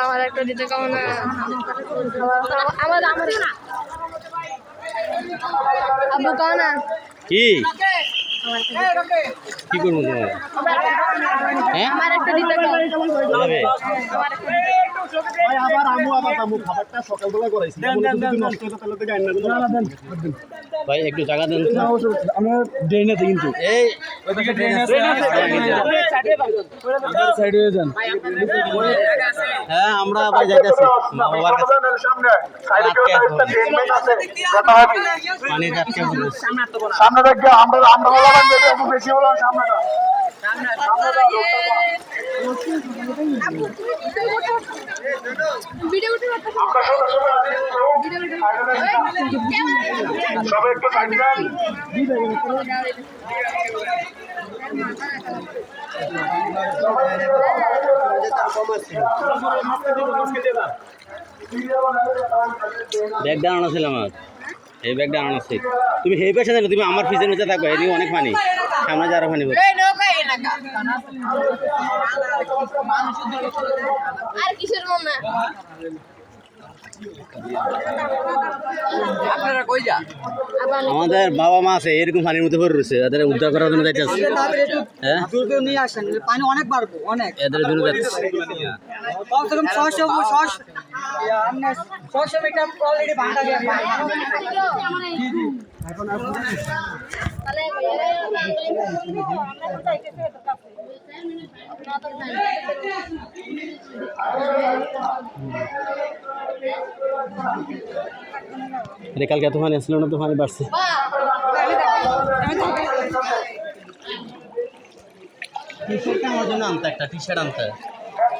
আমার একটা দিতে কেমন আমার আমার আব্বু কাও না কি? কি করব তোমার? হ্যাঁ? আমার একটা দিতে যাবে ভাই আবার আমু আবার আমু খাবারটা সকালবেলা করাইছি। যদি নষ্ট হয়ে তাহলে তো জানি না কিন্তু না দেন ভাই একটু জায়গা দেন। তো। আমরা ড্রেনেতে কিন্তু। এই সাইডে যান। হ্যাঁ আমরা ভাই যাইতেছি। বাবার কাছে। সামনে। আছে। আটকে পড়েছে। সামনে দেখবে আমরা আমরা যে একটু বেশি বললাম সামনেটা। ভিডিও করতে সবাই একটু সাইড দেন। ব্যাগটা আনা ছিল আমার এই ব্যাগটা আনা ছিল তুমি সেই পেশা জানো তুমি আমার পিছনে নিচে থাকো এদিকে অনেক পানি। সামনে যারা। আর কিসের মন? আমাদের বাবা মা আছে এরকম পানির মধ্যে পড়ে রয়েছে এদের উদ্ধার করার জন্য যাইতেছে। হ্যাঁ? আসেন পানি অনেক বাড়বো অনেক। এদের জন্য যাচ্ছে কমসে কম ছশো ছশো ছশো মিটার অলরেডি ভাঙা আরে কালকে এত পানি আসছিল না, তো পানি বাড়ছে। টি শার্ট আমার জন্য আনতে, একটা টি শার্ট আনতে।